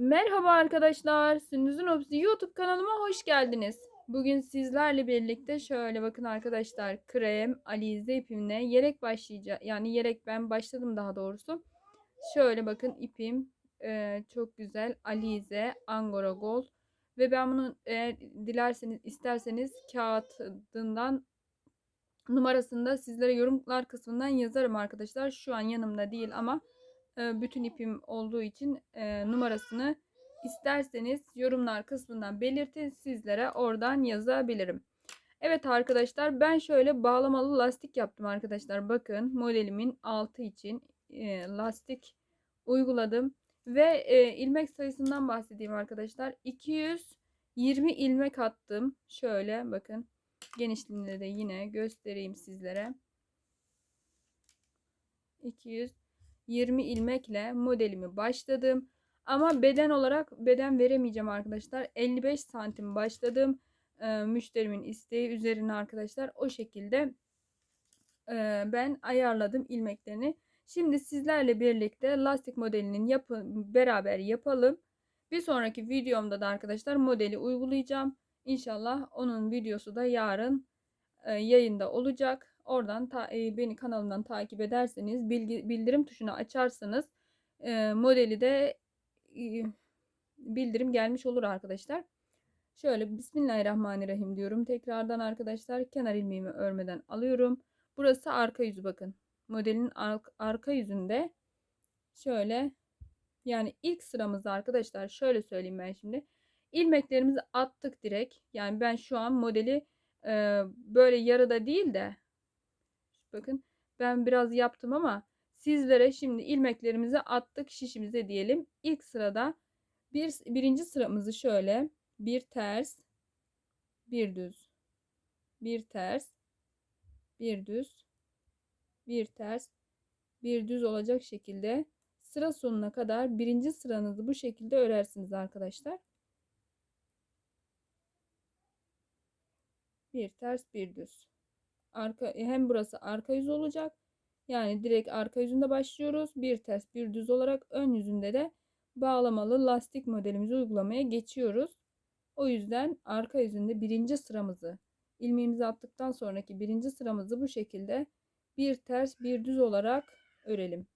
Merhaba arkadaşlar. Sündüz'ün Opsi YouTube kanalıma hoş geldiniz. Bugün sizlerle birlikte şöyle bakın arkadaşlar. Krem, alize ipimle yelek başlayacağım. Yani yelek ben başladım daha doğrusu. Şöyle bakın ipim e, çok güzel. Alize, Angora Gold. Ve ben bunu eğer dilerseniz isterseniz kağıdından numarasını da sizlere yorumlar kısmından yazarım arkadaşlar. Şu an yanımda değil ama bütün ipim olduğu için e, numarasını isterseniz yorumlar kısmından belirtin sizlere oradan yazabilirim. Evet arkadaşlar ben şöyle bağlamalı lastik yaptım arkadaşlar. Bakın modelimin altı için e, lastik uyguladım. Ve e, ilmek sayısından bahsedeyim arkadaşlar. 220 ilmek attım. Şöyle bakın genişliğinde de yine göstereyim sizlere. 220 ilmekle modelimi başladım. Ama beden olarak beden veremeyeceğim arkadaşlar. 55 santim başladım. Ee, müşterimin isteği üzerine arkadaşlar o şekilde e, ben ayarladım ilmeklerini. Şimdi sizlerle birlikte lastik modelinin yapı beraber yapalım. Bir sonraki videomda da arkadaşlar modeli uygulayacağım. İnşallah onun videosu da yarın e, yayında olacak. Oradan ta, e, beni kanalımdan takip ederseniz bilgi, bildirim tuşunu açarsanız e, modeli de e, bildirim gelmiş olur arkadaşlar. Şöyle Bismillahirrahmanirrahim diyorum. Tekrardan arkadaşlar kenar ilmeğimi örmeden alıyorum. Burası arka yüzü bakın. Modelin ar arka yüzünde şöyle yani ilk sıramızda arkadaşlar şöyle söyleyeyim ben şimdi. ilmeklerimizi attık direkt. Yani ben şu an modeli e, böyle yarıda değil de bakın ben biraz yaptım ama sizlere şimdi ilmeklerimizi attık şişimize diyelim. İlk sırada bir, birinci sıramızı şöyle bir ters bir düz bir ters bir düz bir ters bir düz olacak şekilde sıra sonuna kadar birinci sıranızı bu şekilde örersiniz arkadaşlar. Bir ters bir düz. Arka, hem burası arka yüz olacak. Yani direkt arka yüzünde başlıyoruz. Bir ters bir düz olarak ön yüzünde de bağlamalı lastik modelimizi uygulamaya geçiyoruz. O yüzden arka yüzünde birinci sıramızı ilmeğimizi attıktan sonraki birinci sıramızı bu şekilde bir ters bir düz olarak örelim.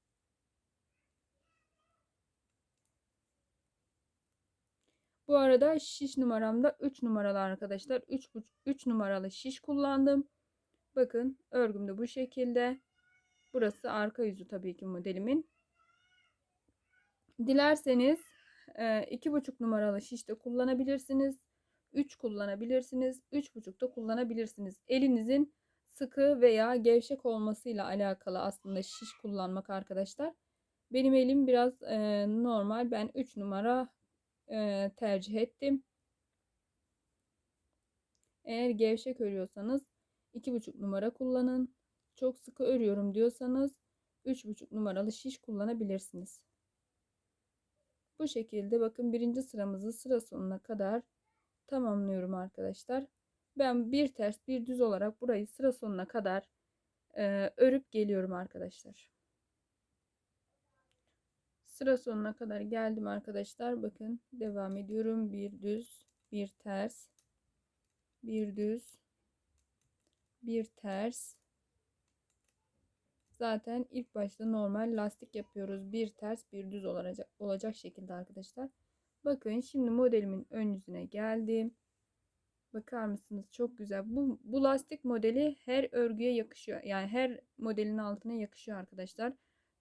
Bu arada şiş numaramda 3 numaralı arkadaşlar. 3, 3 numaralı şiş kullandım. Bakın örgüm de bu şekilde. Burası arka yüzü tabii ki modelimin. Dilerseniz 2,5 e, numaralı şiş de kullanabilirsiniz. 3 kullanabilirsiniz. 3,5 da kullanabilirsiniz. Elinizin sıkı veya gevşek olmasıyla alakalı aslında şiş kullanmak arkadaşlar. Benim elim biraz e, normal. Ben 3 numara e, tercih ettim. Eğer gevşek örüyorsanız 2,5 numara kullanın. Çok sıkı örüyorum diyorsanız 3,5 numaralı şiş kullanabilirsiniz. Bu şekilde bakın birinci sıramızı sıra sonuna kadar tamamlıyorum arkadaşlar. Ben bir ters bir düz olarak burayı sıra sonuna kadar e, örüp geliyorum arkadaşlar. Sıra sonuna kadar geldim arkadaşlar. Bakın devam ediyorum. Bir düz, bir ters, bir düz, bir ters. Zaten ilk başta normal lastik yapıyoruz. Bir ters, bir düz olacak olacak şekilde arkadaşlar. Bakın şimdi modelimin ön yüzüne geldim. Bakar mısınız? Çok güzel. Bu, bu lastik modeli her örgüye yakışıyor. Yani her modelin altına yakışıyor arkadaşlar.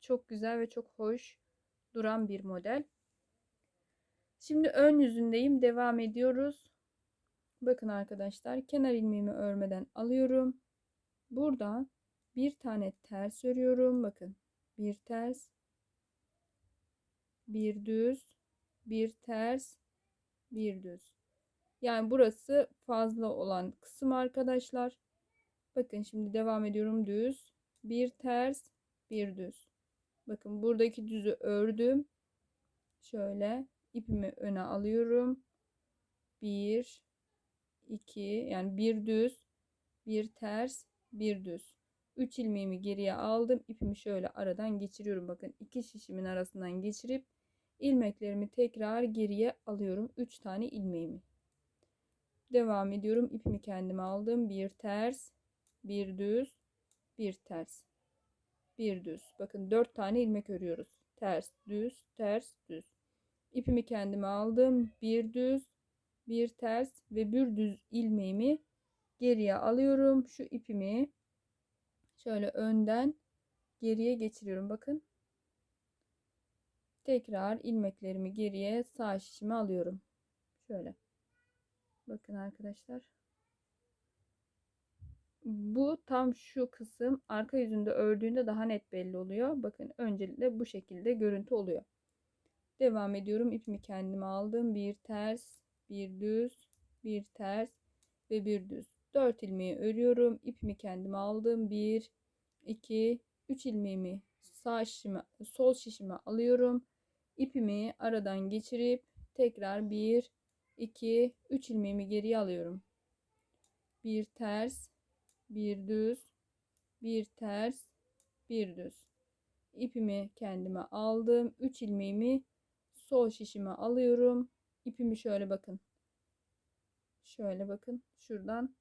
Çok güzel ve çok hoş duran bir model. Şimdi ön yüzündeyim. Devam ediyoruz. Bakın arkadaşlar kenar ilmeğimi örmeden alıyorum. Buradan bir tane ters örüyorum. Bakın bir ters, bir düz, bir ters, bir düz. Yani burası fazla olan kısım arkadaşlar. Bakın şimdi devam ediyorum düz, bir ters, bir düz. Bakın buradaki düzü ördüm. Şöyle ipimi öne alıyorum. Bir, iki yani bir düz, bir ters, bir düz. 3 ilmeğimi geriye aldım. İpimi şöyle aradan geçiriyorum. Bakın iki şişimin arasından geçirip ilmeklerimi tekrar geriye alıyorum. 3 tane ilmeğimi. Devam ediyorum. İpimi kendime aldım. Bir ters, bir düz, bir ters. Bir düz. Bakın 4 tane ilmek örüyoruz. Ters, düz, ters, düz. İpimi kendime aldım. Bir düz, bir ters ve bir düz ilmeğimi geriye alıyorum. Şu ipimi şöyle önden geriye geçiriyorum. Bakın. Tekrar ilmeklerimi geriye sağ şişime alıyorum. Şöyle. Bakın arkadaşlar. Bu tam şu kısım arka yüzünde ördüğünde daha net belli oluyor. Bakın öncelikle bu şekilde görüntü oluyor. Devam ediyorum. İpimi kendime aldım. Bir ters, bir düz, bir ters ve bir düz. 4 ilmeği örüyorum. İpimi kendime aldım. 1 2 3 ilmeğimi sağ şişime, sol şişime alıyorum. İpimi aradan geçirip tekrar 1 2 3 ilmeğimi geriye alıyorum. Bir ters, bir düz, bir ters, bir düz. İpimi kendime aldım. 3 ilmeğimi sol şişime alıyorum. İpimi şöyle bakın. Şöyle bakın. Şuradan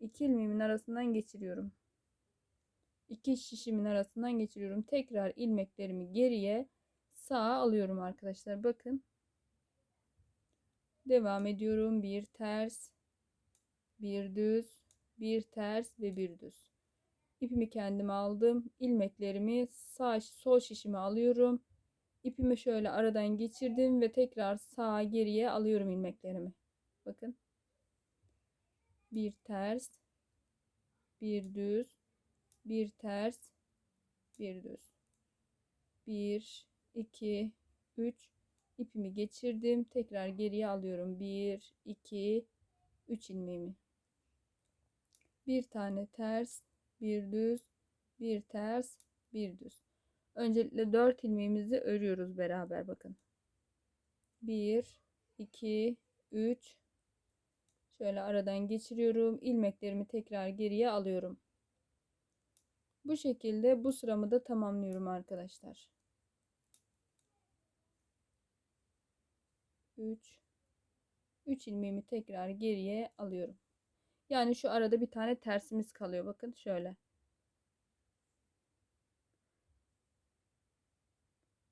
iki ilmeğimin arasından geçiriyorum. İki şişimin arasından geçiriyorum. Tekrar ilmeklerimi geriye sağa alıyorum arkadaşlar. Bakın. Devam ediyorum. Bir ters, bir düz, bir ters ve bir düz. İpimi kendime aldım. İlmeklerimi sağ sol şişime alıyorum. İpimi şöyle aradan geçirdim ve tekrar sağa geriye alıyorum ilmeklerimi. Bakın. Bir ters, bir düz, bir ters, bir düz. Bir, iki, üç. İpimi geçirdim. Tekrar geriye alıyorum. Bir, iki, üç ilmeğimi. Bir tane ters, bir düz, bir ters, bir düz. Öncelikle 4 ilmeğimizi örüyoruz beraber bakın. 1 2 3 Şöyle aradan geçiriyorum. ilmeklerimi tekrar geriye alıyorum. Bu şekilde bu sıramı da tamamlıyorum arkadaşlar. 3 3 ilmeğimi tekrar geriye alıyorum. Yani şu arada bir tane tersimiz kalıyor. Bakın şöyle.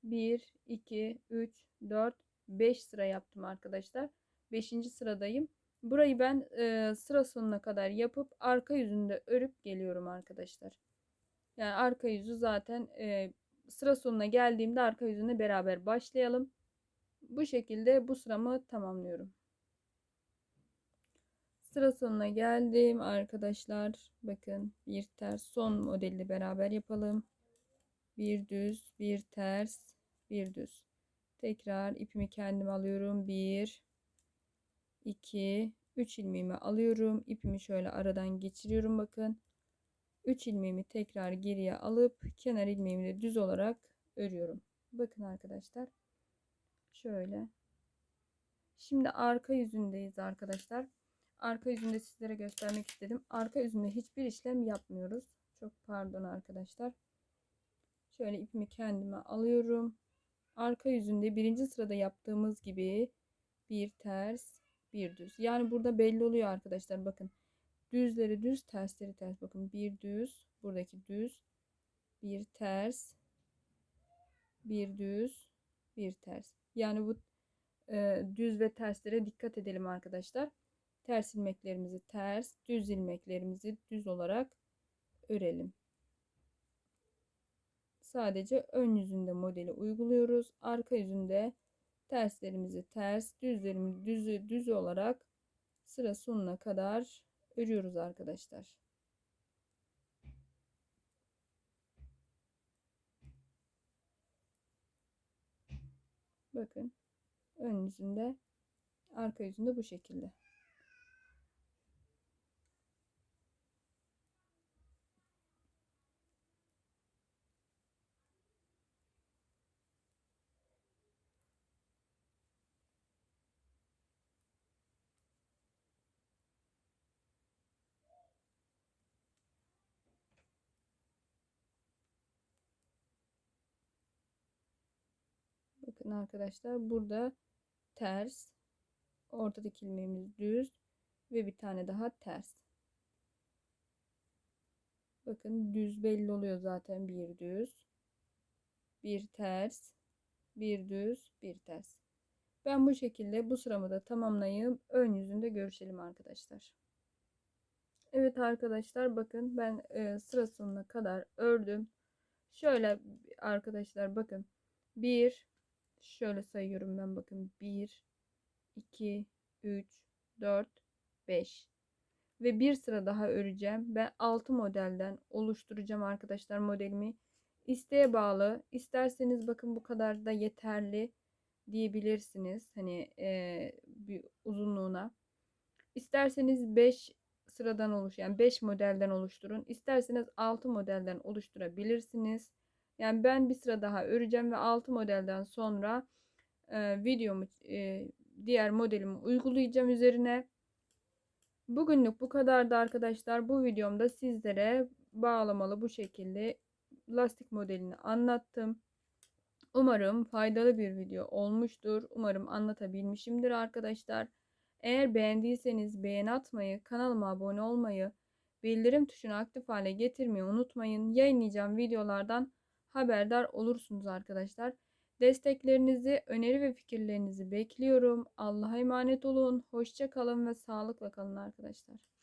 1, 2, 3, 4, 5 sıra yaptım arkadaşlar. 5. sıradayım. Burayı ben e, sıra sonuna kadar yapıp arka yüzünde örüp geliyorum arkadaşlar. Yani arka yüzü zaten e, sıra sonuna geldiğimde arka yüzüne beraber başlayalım. Bu şekilde bu sıramı tamamlıyorum. Sıra sonuna geldim arkadaşlar. Bakın bir ters son modeli beraber yapalım. Bir düz, bir ters, bir düz. Tekrar ipimi kendim alıyorum. Bir, iki, üç ilmeğimi alıyorum. İpimi şöyle aradan geçiriyorum bakın. Üç ilmeğimi tekrar geriye alıp kenar ilmeğimi de düz olarak örüyorum. Bakın arkadaşlar. Şöyle. Şimdi arka yüzündeyiz arkadaşlar. Arka yüzünde sizlere göstermek istedim. Arka yüzünde hiçbir işlem yapmıyoruz. Çok pardon arkadaşlar. Şöyle ipimi kendime alıyorum. Arka yüzünde birinci sırada yaptığımız gibi bir ters bir düz. Yani burada belli oluyor arkadaşlar bakın. Düzleri düz tersleri ters. Bakın bir düz buradaki düz bir ters bir düz bir ters. Yani bu e, düz ve terslere dikkat edelim arkadaşlar. Ters ilmeklerimizi ters, düz ilmeklerimizi düz olarak örelim. Sadece ön yüzünde modeli uyguluyoruz. Arka yüzünde terslerimizi ters, düzlerimizi düz, düz olarak sıra sonuna kadar örüyoruz arkadaşlar. Bakın ön yüzünde arka yüzünde bu şekilde. Bakın Bakın arkadaşlar burada ters. Ortadaki ilmeğimiz düz. Ve bir tane daha ters. Bakın düz belli oluyor zaten bir düz. Bir ters. Bir düz. Bir ters. Ben bu şekilde bu sıramı da tamamlayıp ön yüzünde görüşelim arkadaşlar. Evet arkadaşlar bakın ben e, sıra sonuna kadar ördüm. Şöyle arkadaşlar bakın. 1 şöyle sayıyorum ben bakın. 1 2 3 4 5 ve bir sıra daha öreceğim. Ben 6 modelden oluşturacağım arkadaşlar modelimi. İsteğe bağlı. İsterseniz bakın bu kadar da yeterli diyebilirsiniz. Hani e, bir uzunluğuna. İsterseniz 5 sıradan oluş yani 5 modelden oluşturun. İsterseniz 6 modelden oluşturabilirsiniz. Yani ben bir sıra daha öreceğim ve 6 modelden sonra e, videomu e, diğer modelimi uygulayacağım üzerine. Bugünlük bu kadardı arkadaşlar. Bu videomda sizlere bağlamalı bu şekilde lastik modelini anlattım. Umarım faydalı bir video olmuştur. Umarım anlatabilmişimdir arkadaşlar. Eğer beğendiyseniz beğeni atmayı, kanalıma abone olmayı, bildirim tuşunu aktif hale getirmeyi unutmayın. Yayınlayacağım videolardan haberdar olursunuz arkadaşlar. Desteklerinizi, öneri ve fikirlerinizi bekliyorum. Allah'a emanet olun. Hoşça kalın ve sağlıkla kalın arkadaşlar.